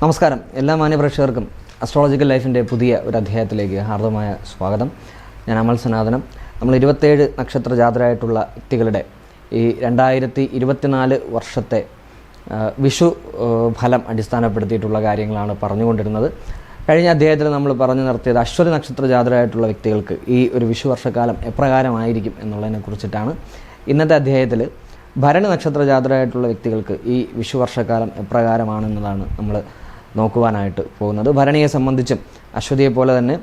നമസ്കാരം. എല്ലാ മാന്യപ്രേക്ഷകർക്കും അസ്ട്രോളജിക്കൽ ലൈഫിന്റെ പുതിയ ഒരു അധ്യായത്തിലേക്ക് ഹാർദമായ സ്വാഗതം. ഞാൻ അമൽ സനാതനം. നമ്മൾ ഇരുപത്തേഴ് നക്ഷത്ര ജാതരായിട്ടുള്ള വ്യക്തികളുടെ ഈ രണ്ടായിരത്തി ഇരുപത്തിനാല് വർഷത്തെ വിഷു ഫലം അടിസ്ഥാനപ്പെടുത്തിയിട്ടുള്ള കാര്യങ്ങളാണ് പറഞ്ഞുകൊണ്ടിരുന്നത്. കഴിഞ്ഞ അധ്യായത്തിൽ നമ്മൾ പറഞ്ഞു നിർത്തിയത് അശ്വതി നക്ഷത്ര ജാതരായിട്ടുള്ള വ്യക്തികൾക്ക് ഈ ഒരു വിഷു വർഷക്കാലം എപ്രകാരമായിരിക്കും എന്നുള്ളതിനെ കുറിച്ചിട്ടാണ്. ഇന്നത്തെ അധ്യായത്തിൽ ഭരണി നക്ഷത്ര ജാതരായിട്ടുള്ള വ്യക്തികൾക്ക് ഈ വിഷു വർഷക്കാലം എപ്രകാരമാണെന്നതാണ് നമ്മൾ നോക്കുവാനായിട്ട് പോകുന്നത്. ഭരണിയെ സംബന്ധിച്ചും അശ്വതിയെ പോലെ തന്നെ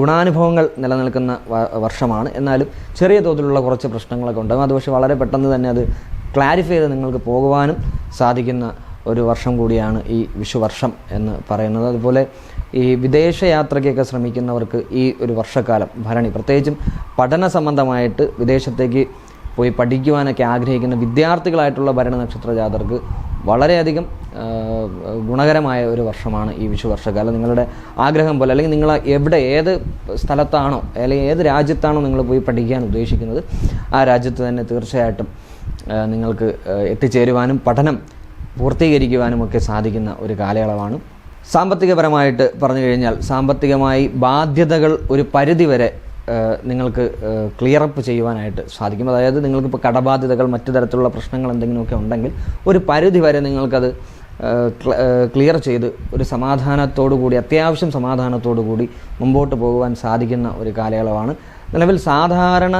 ഗുണാനുഭവങ്ങൾ നിലനിൽക്കുന്ന വർഷമാണ്. എന്നാലും ചെറിയ തോതിലുള്ള കുറച്ച് പ്രശ്നങ്ങളൊക്കെ ഉണ്ടാകും അത് പക്ഷേ വളരെ പെട്ടെന്ന് തന്നെ അത് ക്ലാരിഫൈ ചെയ്ത് നിങ്ങൾക്ക് പോകുവാനും സാധിക്കുന്ന ഒരു വർഷം കൂടിയാണ് ഈ വിഷുവർഷം എന്ന് പറയുന്നത്. അതുപോലെ ഈ വിദേശ യാത്രയ്ക്കൊക്കെ ശ്രമിക്കുന്നവർക്ക് ഈ ഒരു വർഷക്കാലം ഭരണി പ്രത്യേകിച്ചും പഠന സംബന്ധമായിട്ട് വിദേശത്തേക്ക് പോയി പഠിക്കുവാനൊക്കെ ആഗ്രഹിക്കുന്ന വിദ്യാർത്ഥികളായിട്ടുള്ള ഭരണനക്ഷത്ര ജാതർക്ക് വളരെയധികം ഗുണകരമായ ഒരു വർഷമാണ് ഈ വിഷു വർഷകാലം നിങ്ങളുടെ ആഗ്രഹം പോലെ അല്ലെങ്കിൽ നിങ്ങൾ എവിടെ ഏത് സ്ഥലത്താണോ അല്ലെങ്കിൽ ഏത് രാജ്യത്താണോ നിങ്ങൾ പോയി പഠിക്കാൻ ഉദ്ദേശിക്കുന്നത് ആ രാജ്യത്ത് തന്നെ തീർച്ചയായിട്ടും നിങ്ങൾക്ക് എത്തിച്ചേരുവാനും പഠനം പൂർത്തീകരിക്കുവാനും ഒക്കെ സാധിക്കുന്ന ഒരു കാലയളവാണ്. സാമ്പത്തികപരമായിട്ട് പറഞ്ഞു കഴിഞ്ഞാൽ സാമ്പത്തികമായി ബാധ്യതകൾ ഒരു പരിധിവരെ നിങ്ങൾക്ക് ക്ലിയർ അപ്പ് ചെയ്യുവാനായിട്ട് സാധിക്കും. അതായത് നിങ്ങൾക്കിപ്പോൾ കടബാധ്യതകൾ മറ്റു തരത്തിലുള്ള പ്രശ്നങ്ങൾ എന്തെങ്കിലുമൊക്കെ ഉണ്ടെങ്കിൽ ഒരു പരിധി വരെ നിങ്ങൾക്കത് ക്ലിയർ ചെയ്ത് ഒരു സമാധാനത്തോടു കൂടി അത്യാവശ്യം സമാധാനത്തോടു കൂടി മുമ്പോട്ട് പോകുവാൻ സാധിക്കുന്ന ഒരു കാലയളവാണ്. നിലവിൽ സാധാരണ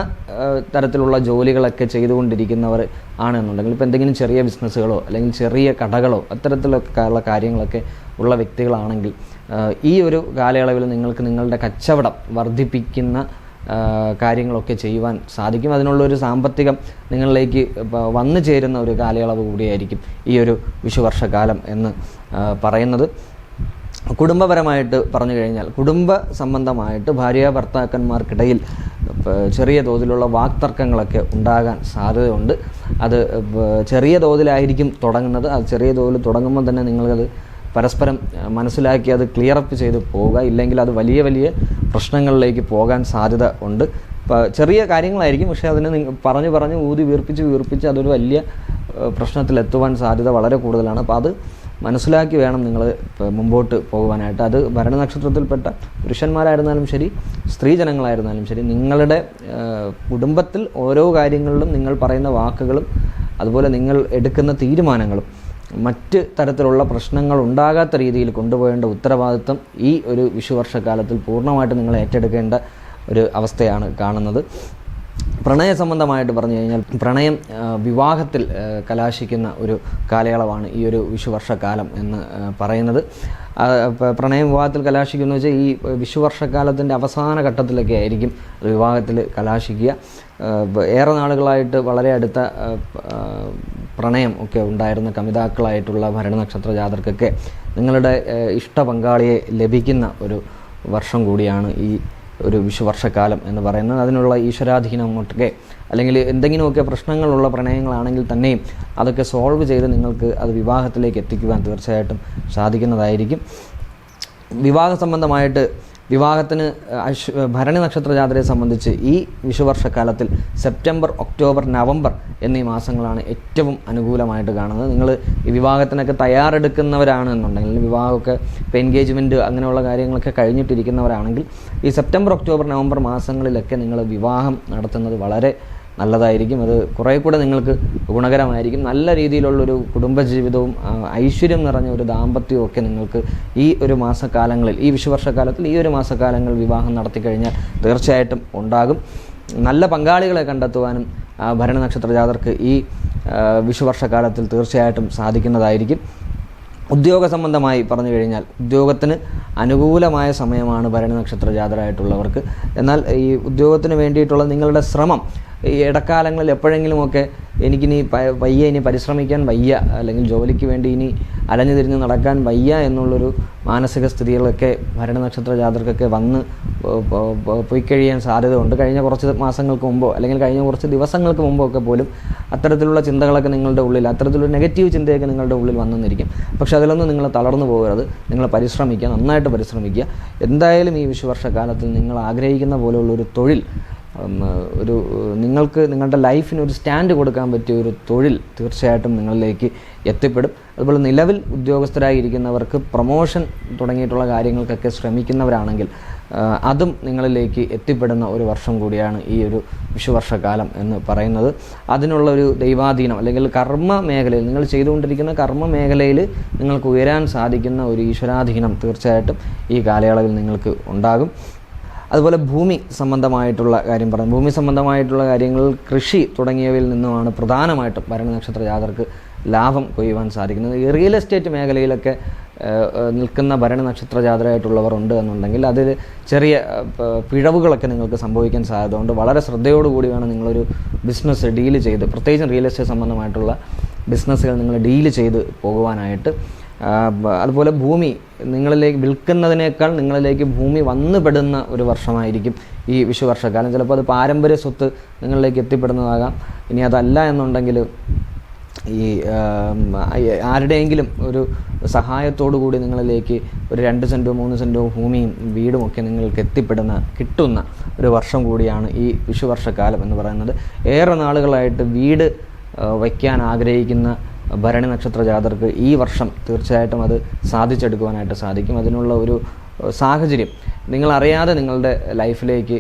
തരത്തിലുള്ള ജോലികളൊക്കെ ചെയ്തുകൊണ്ടിരിക്കുന്നവർ ആണെന്നുണ്ടെങ്കിൽ ഇപ്പോൾ എന്തെങ്കിലും ചെറിയ ബിസിനസ്സുകളോ അല്ലെങ്കിൽ ചെറിയ കടകളോ അത്തരത്തിലൊക്കെ ഉള്ള കാര്യങ്ങളൊക്കെ ഉള്ള വ്യക്തികളാണെങ്കിൽ ഈ ഒരു കാലയളവിൽ നിങ്ങൾക്ക് നിങ്ങളുടെ കച്ചവടം വർദ്ധിപ്പിക്കുന്ന കാര്യങ്ങളൊക്കെ ചെയ്യുവാൻ സാധിക്കും. അതിനുള്ളൊരു സാമ്പത്തികം നിങ്ങളിലേക്ക് വന്നു ചേരുന്ന ഒരു കാലയളവ് കൂടിയായിരിക്കും ഈ ഒരു വിഷുവർഷകാലം എന്ന് പറയുന്നത്. കുടുംബപരമായിട്ട് പറഞ്ഞു കഴിഞ്ഞാൽ കുടുംബ സംബന്ധമായിട്ട് ഭാര്യ ഭർത്താക്കന്മാർക്കിടയിൽ ചെറിയ തോതിലുള്ള വാക്തർക്കങ്ങളൊക്കെ ഉണ്ടാകാൻ സാധ്യതയുണ്ട്. അത് ചെറിയ തോതിലായിരിക്കും തുടങ്ങുന്നത്. അത് ചെറിയ തോതിൽ തുടങ്ങുമ്പോൾ തന്നെ നിങ്ങളത് പരസ്പരം മനസ്സിലാക്കി അത് ക്ലിയർ അപ്പ് ചെയ്ത് പോവുക. ഇല്ലെങ്കിൽ അത് വലിയ വലിയ പ്രശ്നങ്ങളിലേക്ക് പോകാൻ സാധ്യത ഉണ്ട്. ചെറിയ കാര്യങ്ങളായിരിക്കും. പക്ഷേ അതിനെ പറഞ്ഞു പറഞ്ഞ് ഊതി വീർപ്പിച്ച് വീർപ്പിച്ച് അതൊരു വലിയ പ്രശ്നത്തിലെത്തുവാൻ സാധ്യത വളരെ കൂടുതലാണ്. അപ്പോൾ അത് മനസ്സിലാക്കി വേണം നിങ്ങൾ മുമ്പോട്ട് പോകുവാനായിട്ട്. അത് ഭരണനക്ഷത്രത്തിൽപ്പെട്ട പുരുഷന്മാരായിരുന്നാലും ശരി സ്ത്രീജനങ്ങളായിരുന്നാലും ശരി നിങ്ങളുടെ കുടുംബത്തിൽ ഓരോ കാര്യങ്ങളിലും നിങ്ങൾ പറയുന്ന വാക്കുകളും അതുപോലെ നിങ്ങൾ എടുക്കുന്ന തീരുമാനങ്ങളും മറ്റ് തരത്തിലുള്ള പ്രശ്നങ്ങൾ ഉണ്ടാകാത്ത രീതിയിൽ കൊണ്ടുപോകേണ്ട ഉത്തരവാദിത്വം ഈ ഒരു വിഷുവർഷക്കാലത്തിൽ പൂർണമായിട്ട് നിങ്ങൾ ഏറ്റെടുക്കേണ്ട ഒരു അവസ്ഥയാണ് കാണുന്നത്. പ്രണയ സംബന്ധമായിട്ട് പറഞ്ഞു കഴിഞ്ഞാൽ പ്രണയം വിവാഹത്തിൽ കലാശിക്കുന്ന ഒരു കാലയളവാണ് ഈ ഒരു വിഷുവർഷക്കാലം എന്ന് പറയുന്നത്. പ്രണയം വിവാഹത്തിൽ കലാശിക്കുന്ന വെച്ചാൽ ഈ വിഷുവർഷക്കാലത്തിന്റെ അവസാന ഘട്ടത്തിലൊക്കെ ആയിരിക്കും വിവാഹത്തിൽ കലാശിക്കുക. ഏറെ നാളുകളായിട്ട് വളരെ അടുത്ത പ്രണയം ഒക്കെ ഉണ്ടായിരുന്ന കമിതാക്കളായിട്ടുള്ള ഭരണനക്ഷത്ര ജാതർക്കൊക്കെ നിങ്ങളുടെ ഇഷ്ട പങ്കാളിയെ ലഭിക്കുന്ന ഒരു വർഷം കൂടിയാണ് ഈ ഒരു വിഷുവർഷക്കാലം എന്ന് പറയുന്നത് അതിനുള്ള ഈശ്വരാധീനം ഒക്കെ അല്ലെങ്കിൽ എന്തെങ്കിലുമൊക്കെ പ്രശ്നങ്ങളുള്ള പ്രണയങ്ങളാണെങ്കിൽ തന്നെയും അതൊക്കെ സോൾവ് ചെയ്ത് നിങ്ങൾക്ക് അത് വിവാഹത്തിലേക്ക് എത്തിക്കുവാൻ തീർച്ചയായിട്ടും സാധിക്കുന്നതായിരിക്കും. വിവാഹ സംബന്ധമായിട്ട് വിവാഹത്തിന് അശ്വ ഭരണി നക്ഷത്ര ജാതരയെ സംബന്ധിച്ച് ഈ വിഷുവർഷക്കാലത്തിൽ സെപ്റ്റംബർ ഒക്ടോബർ നവംബർ എന്നീ മാസങ്ങളാണ് ഏറ്റവും അനുകൂലമായിട്ട് കാണുന്നത്. നിങ്ങൾ ഈ വിവാഹത്തിനൊക്കെ തയ്യാറെടുക്കുന്നവരാണ് എന്നുണ്ടെങ്കിൽ വിവാഹമൊക്കെ ഇപ്പോൾ എൻഗേജ്മെന്റ് അങ്ങനെയുള്ള കാര്യങ്ങളൊക്കെ കഴിഞ്ഞിട്ടിരിക്കുന്നവരാണെങ്കിൽ ഈ സെപ്റ്റംബർ ഒക്ടോബർ നവംബർ മാസങ്ങളിലൊക്കെ നിങ്ങൾ വിവാഹം നടത്തുന്നത് വളരെ നല്ലതായിരിക്കും. അത് കുറേ കൂടെ നിങ്ങൾക്ക് ഗുണകരമായിരിക്കും. നല്ല രീതിയിലുള്ളൊരു കുടുംബജീവിതവും ഐശ്വര്യം നിറഞ്ഞ ഒരു ദാമ്പത്യവും ഒക്കെ നിങ്ങൾക്ക് ഈ ഒരു മാസക്കാലങ്ങളിൽ ഈ വിഷുവർഷക്കാലത്തിൽ ഈ ഒരു മാസക്കാലങ്ങൾ വിവാഹം നടത്തി കഴിഞ്ഞാൽ തീർച്ചയായിട്ടും ഉണ്ടാകും. നല്ല പങ്കാളികളെ കണ്ടെത്തുവാനും ഭരണ നക്ഷത്ര ജാതർക്ക് ഈ വിഷുവർഷക്കാലത്തിൽ തീർച്ചയായിട്ടും സാധിക്കുന്നതായിരിക്കും. ഉദ്യോഗ സംബന്ധമായി പറഞ്ഞു കഴിഞ്ഞാൽ ഉദ്യോഗത്തിന് അനുകൂലമായ സമയമാണ് ഭരണ നക്ഷത്ര ജാതരായിട്ടുള്ളവർക്ക് എന്നാൽ ഈ ഉദ്യോഗത്തിന് വേണ്ടിയിട്ടുള്ള നിങ്ങളുടെ ശ്രമം ഈ ഇടക്കാലങ്ങളിൽ എപ്പോഴെങ്കിലുമൊക്കെ എനിക്കിനി വയ്യ ഇനി പരിശ്രമിക്കാൻ വയ്യ അല്ലെങ്കിൽ ജോലിക്ക് വേണ്ടി ഇനി അലഞ്ഞു തിരിഞ്ഞ് നടക്കാൻ വയ്യ എന്നുള്ളൊരു മാനസിക സ്ഥിതികളൊക്കെ ഭരണനക്ഷത്ര ജാതർക്കൊക്കെ വന്ന് പോയി കഴിയാൻ സാധ്യതയുണ്ട്. കഴിഞ്ഞ കുറച്ച് മാസങ്ങൾക്ക് മുമ്പോ അല്ലെങ്കിൽ കഴിഞ്ഞ കുറച്ച് ദിവസങ്ങൾക്ക് മുമ്പോ ഒക്കെ പോലും അത്തരത്തിലുള്ള ചിന്തകളൊക്കെ നിങ്ങളുടെ ഉള്ളിൽ അത്തരത്തിലുള്ള നെഗറ്റീവ് ചിന്തയൊക്കെ നിങ്ങളുടെ ഉള്ളിൽ വന്നെന്നിരിക്കും പക്ഷെ അതിലൊന്നും നിങ്ങൾ തളർന്നു പോകരുത്. നിങ്ങൾ പരിശ്രമിക്കുക നന്നായിട്ട് പരിശ്രമിക്കുക. എന്തായാലും ഈ വിഷുവർഷക്കാലത്തിൽ നിങ്ങൾ ആഗ്രഹിക്കുന്ന പോലെയുള്ളൊരു തൊഴിൽ ഒരു നിങ്ങൾക്ക് നിങ്ങളുടെ ലൈഫിന് ഒരു സ്റ്റാൻഡ് കൊടുക്കാൻ പറ്റിയ ഒരു തൊഴിൽ തീർച്ചയായിട്ടും നിങ്ങളിലേക്ക് എത്തിപ്പെടും. അതുപോലെ നിലവിൽ ഉദ്യോഗസ്ഥരായി ഇരിക്കുന്നവർക്ക് പ്രൊമോഷൻ തുടങ്ങിയിട്ടുള്ള കാര്യങ്ങൾക്കൊക്കെ ശ്രമിക്കുന്നവരാണെങ്കിൽ അതും നിങ്ങളിലേക്ക് എത്തിപ്പെടുന്ന ഒരു വർഷം കൂടിയാണ് ഈ ഒരു വിഷുവർഷക്കാലം എന്ന് പറയുന്നത്. അതിനുള്ള ഒരു ദൈവാധീനം അല്ലെങ്കിൽ കർമ്മ മേഖലയിൽ നിങ്ങൾ ചെയ്തുകൊണ്ടിരിക്കുന്ന കർമ്മ മേഖലയിൽ നിങ്ങൾക്ക് ഉയരാൻ സാധിക്കുന്ന ഒരു ഈശ്വരാധീനം തീർച്ചയായിട്ടും ഈ കാലയളവിൽ നിങ്ങൾക്ക് ഉണ്ടാകും. അതുപോലെ ഭൂമി സംബന്ധമായിട്ടുള്ള കാര്യം പറഞ്ഞു. ഭൂമി സംബന്ധമായിട്ടുള്ള കാര്യങ്ങൾ കൃഷി തുടങ്ങിയവയിൽ നിന്നുമാണ് പ്രധാനമായിട്ടും ഭരണ നക്ഷത്ര ജാതർക്ക് ലാഭം കൊയ്യുവാൻ സാധിക്കുന്നത്. റിയൽ എസ്റ്റേറ്റ് മേഖലയിലൊക്കെ നിൽക്കുന്ന ഭരണ നക്ഷത്ര ജാതരായിട്ടുള്ളവർ ഉണ്ട് എന്നുണ്ടെങ്കിൽ അതിൽ ചെറിയ പിഴവുകളൊക്കെ നിങ്ങൾക്ക് സംഭവിക്കാൻ സാധ്യതയുണ്ട്. വളരെ ശ്രദ്ധയോടുകൂടി വേണം നിങ്ങളൊരു ബിസിനസ് ഡീൽ ചെയ്ത് പ്രത്യേകിച്ചും റിയൽ എസ്റ്റേറ്റ് സംബന്ധമായിട്ടുള്ള ബിസിനസ്സുകൾ നിങ്ങൾ ഡീൽ ചെയ്ത് പോകുവാനായിട്ട്. അതുപോലെ ഭൂമി നിങ്ങളിലേക്ക് വിൽക്കുന്നതിനേക്കാൾ നിങ്ങളിലേക്ക് ഭൂമി വന്നുപെടുന്ന ഒരു വർഷമായിരിക്കും ഈ വിഷുവർഷക്കാലം. ചിലപ്പോൾ അത് പാരമ്പര്യ സ്വത്ത് നിങ്ങളിലേക്ക് എത്തിപ്പെടുന്നതാകാം. ഇനി അതല്ല എന്നുണ്ടെങ്കിൽ ഈ ആരുടെയെങ്കിലും ഒരു സഹായത്തോടു കൂടി നിങ്ങളിലേക്ക് ഒരു രണ്ട് സെന്റോ മൂന്ന് സെന്റോ ഭൂമിയും വീടും ഒക്കെ നിങ്ങൾക്ക് എത്തിപ്പെടുന്ന കിട്ടുന്ന ഒരു വർഷം കൂടിയാണ് ഈ വിഷുവർഷക്കാലം എന്ന് പറയുന്നത്. ഏറെ നാളുകളായിട്ട് വീട് വയ്ക്കാൻ ആഗ്രഹിക്കുന്ന ഭരണി നക്ഷത്ര ജാതർക്ക് ഈ വർഷം തീർച്ചയായിട്ടും അത് സാധിച്ചെടുക്കുവാനായിട്ട് സാധിക്കും. അതിനുള്ള ഒരു സാഹചര്യം. നിങ്ങളറിയാതെ നിങ്ങളുടെ ലൈഫിലേക്ക്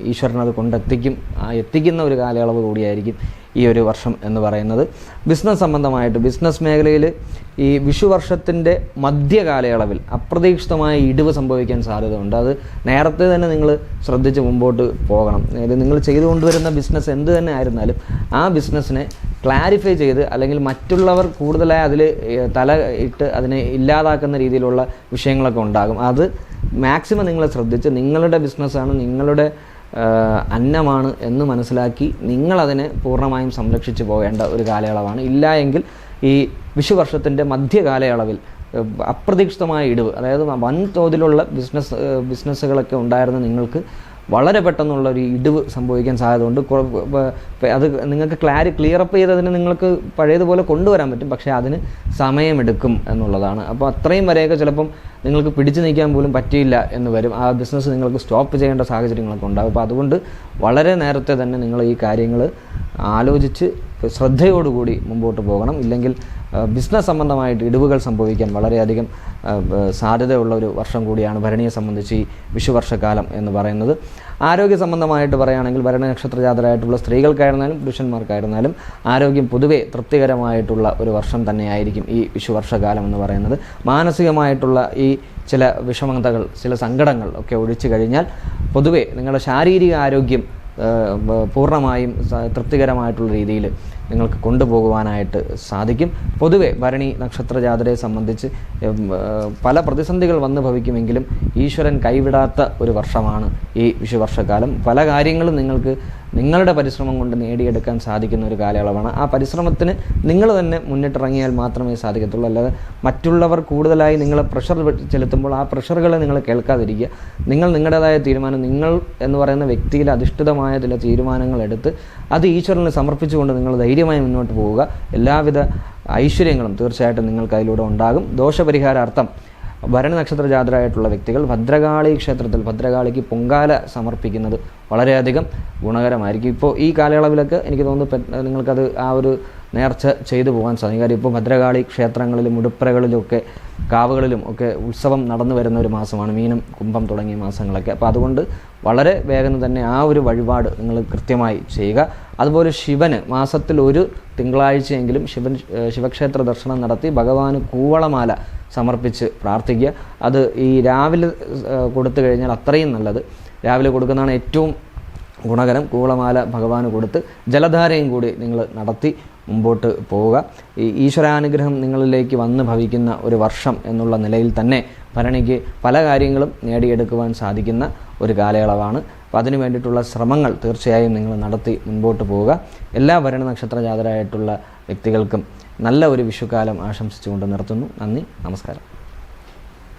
ഈശ്വരനത് കൊണ്ടെത്തിക്കും എത്തിക്കുന്ന ഒരു കാലയളവ് കൂടിയായിരിക്കും. ഈ ഒരു വർഷം എന്ന് പറയുന്നത്. ബിസിനസ് സംബന്ധമായിട്ട് ബിസിനസ് മേഖലയിൽ ഈ വിഷു വർഷത്തിന്റെ മധ്യ കാലയളവിൽ അപ്രതീക്ഷിതമായ ഇടിവ് സംഭവിക്കാൻ സാധ്യതയുണ്ട്. അത് നേരത്തെ തന്നെ നിങ്ങൾ ശ്രദ്ധിച്ച് മുമ്പോട്ട് പോകണം. അതായത് നിങ്ങൾ ചെയ്തുകൊണ്ടുവരുന്ന ബിസിനസ് എന്ത് തന്നെ ആയിരുന്നാലും ആ ബിസിനസ്സിനെ ക്ലാരിഫൈ ചെയ്ത് അല്ലെങ്കിൽ മറ്റുള്ളവർ കൂടുതലായി അതിൽ തല ഇട്ട് അതിനെ ഇല്ലാതാക്കുന്ന രീതിയിലുള്ള വിഷയങ്ങളൊക്കെ ഉണ്ടാകും. അത് മാക്സിമം നിങ്ങൾ ശ്രദ്ധിച്ച് നിങ്ങളുടെ ബിസിനസ്സാണ് നിങ്ങളുടെ അന്നമാണ് എന്ന് മനസ്സിലാക്കി നിങ്ങളതിനെ പൂർണമായും സംരക്ഷിച്ചു പോകേണ്ട ഒരു കാലയളവാണ്. ഇല്ല എങ്കിൽ ഈ വിഷുവർഷത്തിന്റെ മധ്യ കാലയളവിൽ അപ്രതീക്ഷിതമായ ഇടിവ് അതായത് വൻതോതിലുള്ള ബിസിനസ് ബിസിനസ്സുകളൊക്കെ ഉണ്ടായിരുന്ന നിങ്ങൾക്ക് വളരെ പെട്ടെന്നുള്ള ഒരു ഇടിവ് സംഭവിക്കാൻ സാധ്യതയുണ്ട്. അത് നിങ്ങൾക്ക് ക്ലാരി ക്ലിയർ അപ്പ് ചെയ്ത് ചെയ്തതിന് നിങ്ങൾക്ക് പഴയതുപോലെ കൊണ്ടുവരാൻ പറ്റും. പക്ഷേ അതിന് സമയമെടുക്കും എന്നുള്ളതാണ്. അപ്പോൾ അത്രയും വരെയൊക്കെ ചിലപ്പം നിങ്ങൾക്ക് പിടിച്ചു നിൽക്കാൻ പോലും പറ്റിയില്ല എന്ന് വരും. ആ ബിസിനസ് നിങ്ങൾക്ക് സ്റ്റോപ്പ് ചെയ്യേണ്ട സാഹചര്യങ്ങളൊക്കെ ഉണ്ടാകും അപ്പോൾ അതുകൊണ്ട് വളരെ നേരത്തെ തന്നെ നിങ്ങൾ ഈ കാര്യങ്ങൾ ആലോചിച്ച് ശ്രദ്ധയോടുകൂടി മുമ്പോട്ട് പോകണം. ഇല്ലെങ്കിൽ ബിസിനസ് സംബന്ധമായിട്ട് ഇടിവുകൾ സംഭവിക്കാൻ വളരെയധികം സാധ്യതയുള്ള ഒരു വർഷം കൂടിയാണ് ഭരണിയെ സംബന്ധിച്ച് ഈ വിഷുവർഷക്കാലം എന്ന് പറയുന്നത്. ആരോഗ്യ സംബന്ധമായിട്ട് പറയുകയാണെങ്കിൽ ഭരണ നക്ഷത്ര ജാതരായിട്ടുള്ള സ്ത്രീകൾക്കായിരുന്നാലും പുരുഷന്മാർക്കായിരുന്നാലും ആരോഗ്യം പൊതുവെ തൃപ്തികരമായിട്ടുള്ള ഒരു വർഷം തന്നെയായിരിക്കും ഈ വിഷുവർഷകാലം എന്ന് പറയുന്നത്. മാനസികമായിട്ടുള്ള ഈ ചില വിഷമതകൾ ചില സങ്കടങ്ങൾ ഒക്കെ ഒഴിച്ചു കഴിഞ്ഞാൽ പൊതുവെ നിങ്ങളുടെ ശാരീരിക ആരോഗ്യം പൂർണമായും തൃപ്തികരമായിട്ടുള്ള രീതിയിൽ നിങ്ങൾക്ക് കൊണ്ടുപോകുവാനായിട്ട് സാധിക്കും. പൊതുവെ ഭരണി നക്ഷത്ര ജാതരയെ സംബന്ധിച്ച് പല പ്രതിസന്ധികൾ വന്നു ഭവിക്കുമെങ്കിലും ഈശ്വരൻ കൈവിടാത്ത ഒരു വർഷമാണ് ഈ വിഷുവർഷക്കാലം. പല കാര്യങ്ങളും നിങ്ങൾക്ക് നിങ്ങളുടെ പരിശ്രമം കൊണ്ട് നേടിയെടുക്കാൻ സാധിക്കുന്ന ഒരു കാലയളവാണ്. ആ പരിശ്രമത്തിന് നിങ്ങൾ തന്നെ മുന്നിട്ടിറങ്ങിയാൽ മാത്രമേ സാധിക്കത്തുള്ളൂ. അല്ലാതെ മറ്റുള്ളവർ കൂടുതലായി നിങ്ങളെ പ്രഷർ ചെലുത്തുമ്പോൾ ആ പ്രഷറുകളെ നിങ്ങൾ കേൾക്കാതിരിക്കുക. നിങ്ങൾ നിങ്ങളുടേതായ തീരുമാനം നിങ്ങൾ എന്ന് പറയുന്ന വ്യക്തിയിൽ അധിഷ്ഠിതമായ ചില തീരുമാനങ്ങൾ എടുത്ത് അത് ഈശ്വരന് സമർപ്പിച്ചുകൊണ്ട് നിങ്ങൾ ധൈര്യമായി മുന്നോട്ട് പോവുക. എല്ലാവിധ ഐശ്വര്യങ്ങളും തീർച്ചയായിട്ടും നിങ്ങൾക്ക് അതിലൂടെ ഉണ്ടാകും. ദോഷപരിഹാരാർത്ഥം ഭരണ നക്ഷത്ര ജാതരായിട്ടുള്ള വ്യക്തികൾ ഭദ്രകാളി ക്ഷേത്രത്തിൽ ഭദ്രകാളിക്ക് പൊങ്കാല സമർപ്പിക്കുന്നത് വളരെയധികം ഗുണകരമായിരിക്കും. ഇപ്പോൾ ഈ കാലയളവിലൊക്കെ എനിക്ക് തോന്നുന്നു നിങ്ങൾക്കത് ആ ഒരു നേർച്ച ചെയ്തു പോകാൻ സാധിക്കും. കാര്യം ഇപ്പോൾ ഭദ്രകാളി ക്ഷേത്രങ്ങളിലും ഉടുപ്പറകളിലും ഒക്കെ കാവുകളിലും ഒക്കെ ഉത്സവം നടന്നു വരുന്ന ഒരു മാസമാണ്. മീനം കുംഭം തുടങ്ങിയ മാസങ്ങളൊക്കെ. അപ്പോൾ അതുകൊണ്ട് വളരെ വേഗം തന്നെ ആ ഒരു വഴിപാട് നിങ്ങൾ കൃത്യമായി ചെയ്യുക. അതുപോലെ ശിവന് മാസത്തിൽ ഒരു തിങ്കളാഴ്ചയെങ്കിലും ശിവൻ ശിവക്ഷേത്ര ദർശനം നടത്തി ഭഗവാന് കൂവളമാല സമർപ്പിച്ച് പ്രാർത്ഥിക്കുക. അത് ഈ രാവിലെ കൊടുത്തു കഴിഞ്ഞാൽ അത്രയും നല്ലത്. രാവിലെ കൊടുക്കുന്നതാണ് ഏറ്റവും ഗുണകരം. കൂവളമാല ഭഗവാന് കൊടുത്ത് ജലധാരയും കൂടി നിങ്ങൾ നടത്തി മുമ്പോട്ട് പോവുക. ഈ ഈശ്വരാനുഗ്രഹം നിങ്ങളിലേക്ക് വന്ന് ഭവിക്കുന്ന ഒരു വർഷം എന്നുള്ള നിലയിൽ തന്നെ ഭരണിക്ക് പല കാര്യങ്ങളും നേടിയെടുക്കുവാൻ സാധിക്കുന്ന ഒരു കാലയളവാണ്. അപ്പോൾ അതിനു വേണ്ടിയിട്ടുള്ള ശ്രമങ്ങൾ തീർച്ചയായും നിങ്ങൾ നടത്തി മുൻപോട്ട് പോവുക. എല്ലാ ഭരണ നക്ഷത്ര ജാതരായിട്ടുള്ള വ്യക്തികൾക്കും നല്ല ഒരു വിഷുക്കാലം ആശംസിച്ചുകൊണ്ട് നിർത്തുന്നു. നന്ദി. നമസ്കാരം.